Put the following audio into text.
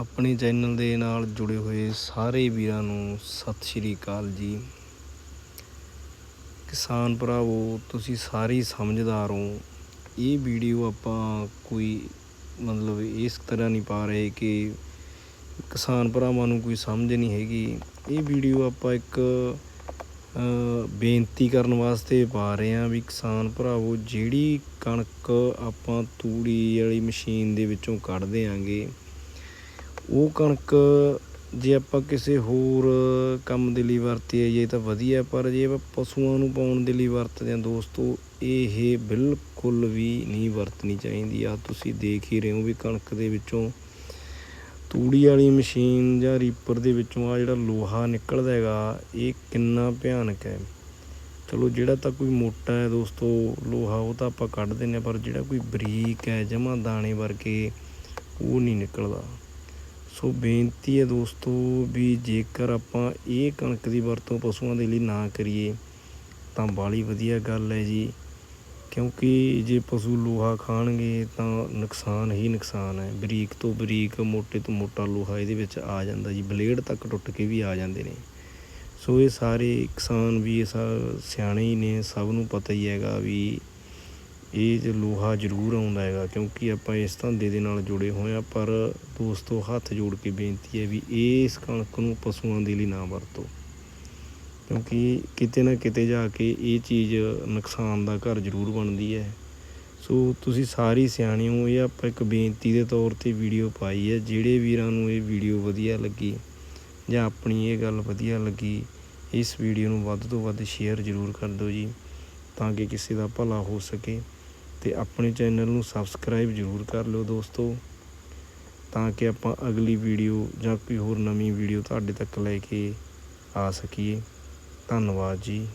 ਆਪਣੇ ਚੈਨਲ ਦੇ ਨਾਲ ਜੁੜੇ ਹੋਏ ਸਾਰੇ ਵੀਰਾਂ ਨੂੰ ਸਤਿ ਸ਼੍ਰੀ ਅਕਾਲ ਜੀ। ਕਿਸਾਨ ਭਰਾਵੋ, ਤੁਸੀਂ ਸਾਰੇ ਸਮਝਦਾਰ ਹੋ। ਇਹ ਵੀਡੀਓ ਆਪਾਂ ਕੋਈ ਮਤਲਬ ਇਸ ਤਰ੍ਹਾਂ ਨਹੀਂ ਪਾ ਰਹੇ ਕਿ ਕਿਸਾਨ ਭਰਾਵਾਂ ਨੂੰ ਕੋਈ ਸਮਝ ਨਹੀਂ ਹੈਗੀ। ਇਹ ਵੀਡੀਓ ਆਪਾਂ ਇੱਕ ਬੇਨਤੀ ਕਰਨ ਵਾਸਤੇ ਪਾ ਰਹੇ ਹਾਂ ਵੀ ਕਿਸਾਨ ਭਰਾਵੋ, ਜਿਹੜੀ ਕਣਕ ਆਪਾਂ ਤੂੜੀ ਵਾਲੀ ਮਸ਼ੀਨ ਦੇ ਵਿੱਚੋਂ ਕੱਢ ਦਿਆਂਗੇ ਉਹ ਕਣਕ ਜੇ ਆਪਾਂ ਕਿਸੇ ਹੋਰ ਕੰਮ ਦੇ ਲਈ ਵਰਤੀਏ ਜੇ ਤਾਂ ਵਧੀਆ ਪਰ ਜੇ ਆਪਾਂ ਪਸ਼ੂਆਂ ਨੂੰ ਪਾਉਣ ਦੇ ਲਈ ਵਰਤਦੇ ਹਾਂ ਦੋਸਤੋ, ਇਹ ਬਿਲਕੁਲ ਵੀ ਨਹੀਂ ਵਰਤਣੀ ਚਾਹੀਦੀ। ਆ ਤੁਸੀਂ ਦੇਖ ਹੀ ਰਹੇ ਹੋ ਵੀ ਕਣਕ ਦੇ ਵਿੱਚੋਂ ਤੂੜੀ ਵਾਲੀ ਮਸ਼ੀਨ ਜਾਂ ਰੀਪਰ ਦੇ ਵਿੱਚੋਂ ਆ ਜਿਹੜਾ ਲੋਹਾ ਨਿਕਲਦਾ ਹੈਗਾ, ਇਹ ਕਿੰਨਾ ਭਿਆਨਕ ਹੈ। ਚਲੋ ਜਿਹੜਾ ਤਾਂ ਕੋਈ ਮੋਟਾ ਹੈ ਦੋਸਤੋ, ਲੋਹਾ ਉਹ ਤਾਂ ਆਪਾਂ ਕੱਢ ਦਿੰਦੇ ਹਾਂ, ਪਰ ਜਿਹੜਾ ਕੋਈ ਬਰੀਕ ਹੈ ਜਮਾ ਦਾਣੇ ਵਰਗੇ, ਉਹ ਨਹੀਂ ਨਿਕਲਦਾ। ਸੋ ਬੇਨਤੀ ਹੈ ਦੋਸਤੋ ਵੀ ਜੇਕਰ ਆਪਾਂ ਇਹ ਕਣਕ ਦੀ ਵਰਤੋਂ ਪਸ਼ੂਆਂ ਦੇ ਲਈ ਨਾ ਕਰੀਏ, ਤਾਂ ਬਾਲੀ ਵਧੀਆ ਗੱਲ ਹੈ ਜੀ। ਕਿਉਂਕਿ ਜੇ ਪਸ਼ੂ ਲੋਹਾ ਖਾਣਗੇ, ਤਾਂ ਨੁਕਸਾਨ ਹੀ ਨੁਕਸਾਨ ਹੈ। ਬਰੀਕ ਤੋਂ ਬਰੀਕ, ਮੋਟੇ ਤੋਂ ਮੋਟਾ ਲੋਹਾ ਇਹਦੇ ਵਿੱਚ ਆ ਜਾਂਦਾ ਜੀ। ਬਲੇਡ ਤੱਕ ਟੁੱਟ ਕੇ ਵੀ ਆ ਜਾਂਦੇ ਨੇ। ਸੋ ਇਹ ਸਾਰੇ ਕਿਸਾਨ ਵੀ, ਇਹ ਸਿਆਣੇ ਹੀ ਨੇ। ਸਭ ਨੂੰ ਪਤਾ ਹੀ ਹੈਗਾ ਵੀ ਇਹ ਜੋ ਲੋਹਾ ਜ਼ਰੂਰ ਆਉਂਦਾ ਹੈਗਾ, ਕਿਉਂਕਿ ਆਪਾਂ ਇਸ ਧੰਦੇ ਦੇ ਨਾਲ ਜੁੜੇ ਹੋਏ ਆ ਪਰ ਦੋਸਤੋ ਹੱਥ ਜੋੜ ਕੇ ਬੇਨਤੀ ਹੈ ਵੀ ਇਸ ਕਣਕ ਨੂੰ ਪਸ਼ੂਆਂ ਦੇ ਲਈ ਨਾ ਵਰਤੋ। ਕਿਉਂਕਿ ਕਿਤੇ ਨਾ ਕਿਤੇ ਜਾ ਕੇ ਇਹ ਚੀਜ਼ ਨੁਕਸਾਨ ਦਾ ਘਰ ਜ਼ਰੂਰ ਬਣਦੀ ਹੈ। ਸੋ ਤੁਸੀਂ ਸਾਰੀ ਸਿਆਣੇ ਹੋ ਇਹ ਆਪਾਂ ਇੱਕ ਬੇਨਤੀ ਦੇ ਤੌਰ ਤੇ ਵੀਡੀਓ ਪਾਈ ਹੈ, ਜਿਹੜੇ ਵੀਰਾਂ ਨੂੰ ਇਹ ਵੀਡੀਓ ਵਧੀਆ ਲੱਗੀ ਜਾਂ ਆਪਣੀ ਇਹ ਗੱਲ ਵਧੀਆ ਲੱਗੀ, ਇਸ ਵੀਡੀਓ ਨੂੰ ਵੱਧ ਤੋਂ ਵੱਧ ਸ਼ੇਅਰ ਜ਼ਰੂਰ ਕਰ ਦਿਓ ਜੀ, ਤਾਂ ਕਿ ਕਿਸੇ ਦਾ ਭਲਾ ਹੋ ਸਕੇ। ਤੇ ਆਪਣੇ ਚੈਨਲ ਨੂੰ ਸਬਸਕ੍ਰਾਈਬ ਜ਼ਰੂਰ ਕਰ ਲਿਓ ਦੋਸਤੋ, ਤਾਂ ਕਿ ਆਪਾਂ ਅਗਲੀ ਵੀਡੀਓ ਜਾਂ ਕੋਈ ਹੋਰ ਨਵੀਂ ਵੀਡੀਓ ਤੁਹਾਡੇ ਤੱਕ ਲੈ ਕੇ ਆ ਸਕੀਏ। ਧੰਨਵਾਦ ਜੀ।